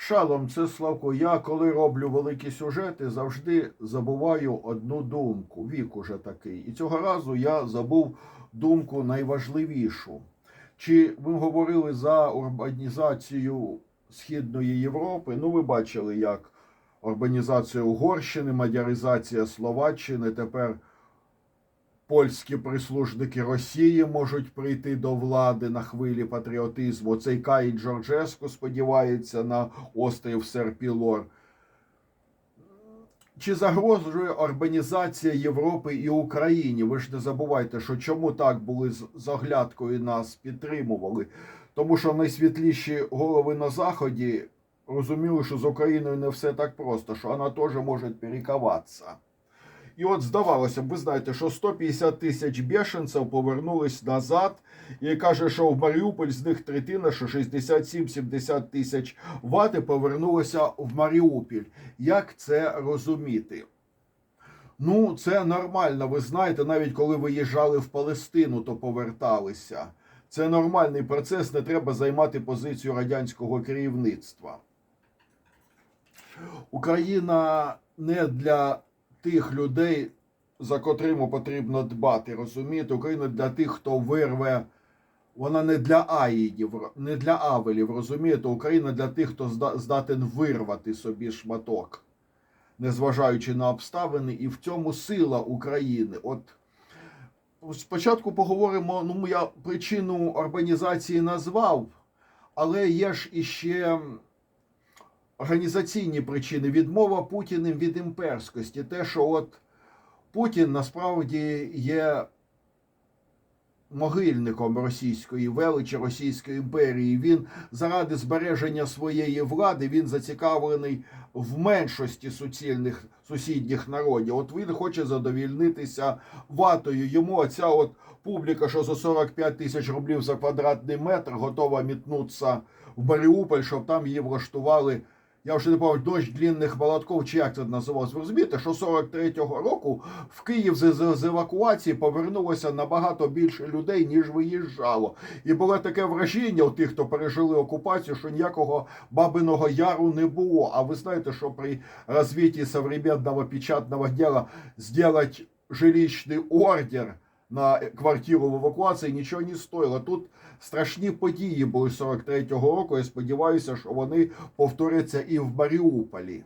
Шалом, це Славко. Я коли роблю великі сюжети, завжди забуваю одну думку. Вік уже такий. І цього разу я забув думку найважливішу. Чи ви говорили за урбанізацію Східної Європи? Ну, ви бачили, як урбанізація Угорщини, мадяризація Словаччини, тепер польські прислужники Росії можуть прийти до влади на хвилі патріотизму. Цей Каїн Джорджеско сподівається на острів Серпілор. Чи загрожує урбанізація Європи і Україні? Ви ж не забувайте, що чому так були з оглядкою нас підтримували? Тому що найсвітліші голови на Заході розуміли, що з Україною не все так просто, що вона теж може перековатися. І от здавалося б, ви знаєте, що 150 тисяч бешенців повернулись назад, і каже, що в Маріуполь з них третина, що 67-70 тисяч вати повернулося в Маріуполь. Як це розуміти? Ну, це нормально. Ви знаєте, навіть коли виїжджали в Палестину, то поверталися. Це нормальний процес, не треба займати позицію радянського керівництва. Україна не для тих людей, за котрими потрібно дбати. Розумієте, Україна для тих, хто вирве. Вона не для аїдів, не для авелів. Розумієте, Україна для тих, хто зда- здатен вирвати собі шматок, незважаючи на обставини, і в цьому сила України. От спочатку поговоримо. Ну, я причину урбанізації назвав, але є ж іще організаційні причини, відмова Путіним від імперськості. Те, що от Путін насправді є могильником російської величі, Російської імперії. Він заради збереження своєї влади він зацікавлений в меншості суцільних сусідніх народів. От він хоче задовільнитися ватою. Йому оця от публіка, що за 45 тисяч рублів за квадратний метр готова мітнутися в Маріуполь, щоб там її влаштували. Я вже не пам'ятаю, дощ длінних молотков, чи як це називалось. Ви розумієте, що 43-го року в Київ з, з, з евакуації повернулося набагато більше людей, ніж виїжджало. І було таке враження у тих, хто пережили окупацію, що ніякого бабиного яру не було. А ви знаєте, що при розвитті современного печатного діла зробити жилищний ордер на квартиру в евакуації нічого не стоїло. Тут страшні події були 43-го року. Я сподіваюся, що вони повторяться і в Маріуполі.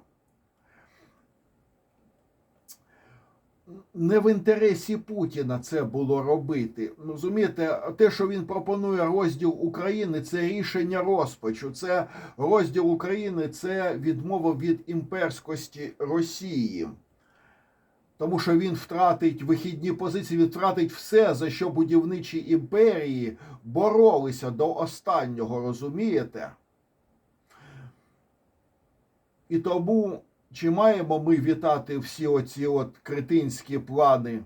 Не в інтересі Путіна це було робити. Ну, Розумієте, те, що він пропонує розділ України, це рішення розпачу. Це розділ України, це відмова від імперськості Росії. Тому що він втратить вихідні позиції, він втратить все, за що будівничі імперії боролися до останнього, розумієте? І тому чи маємо ми вітати всі оці от критинські плани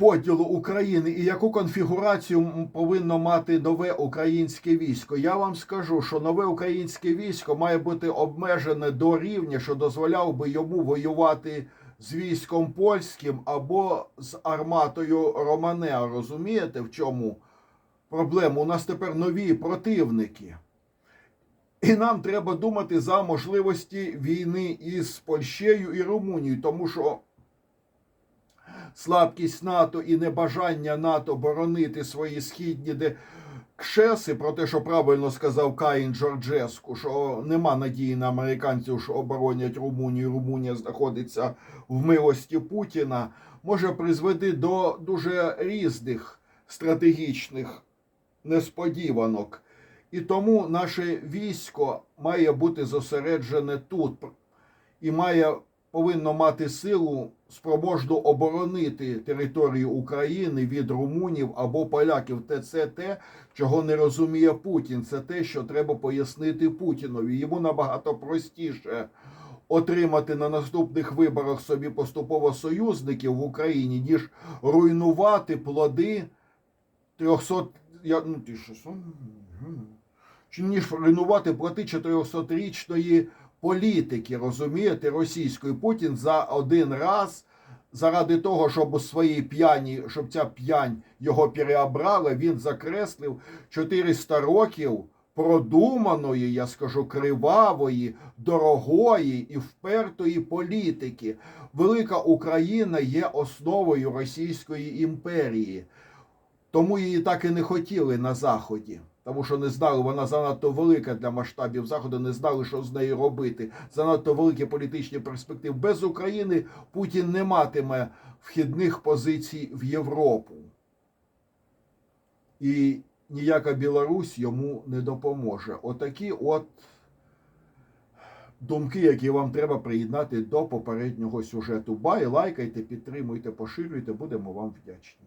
поділу України і яку конфігурацію повинно мати нове українське військо? Я вам скажу, що нове українське військо має бути обмежене до рівня, що дозволяв би йому воювати з військом польським або з арматою Романео. Розумієте, в чому проблема? У нас тепер нові противники. І нам треба думати за можливості війни із Польщею і Румунією, тому що слабкість НАТО і небажання НАТО боронити свої східні де кшеси, про те, що правильно сказав Каїн Джорджеску, що нема надії на американців, що оборонять Румунію. Румунія знаходиться в милості Путіна, може призвести до дуже різних стратегічних несподіванок. І тому наше військо має бути зосереджене тут і має повинно мати силу спроможну оборонити територію України від румунів або поляків. Те це те, чого не розуміє Путін. Це те, що треба пояснити Путінові. Йому набагато простіше отримати на наступних виборах собі поступово союзників в Україні, ніж руйнувати плоди 300... Я, ну, ти що. Ніж руйнувати плоти 400-річної політики, розумієте, російської Путін за один раз, заради того, щоб у своїй п'яні, щоб ця п'янь його переобрала, він закреслив 400 років продуманої, я скажу, кривавої, дорогої і впертої політики. Велика Україна є основою Російської імперії. Тому її так і не хотіли на Заході. Тому що не знали, вона занадто велика для масштабів Заходу, не знали, що з нею робити. Занадто великі політичні перспективи. Без України Путін не матиме вхідних позицій в Європу. І ніяка Білорусь йому не допоможе. Отакі от думки, які вам треба приєднати до попереднього сюжету. Бай, лайкайте, підтримуйте, поширюйте, будемо вам вдячні.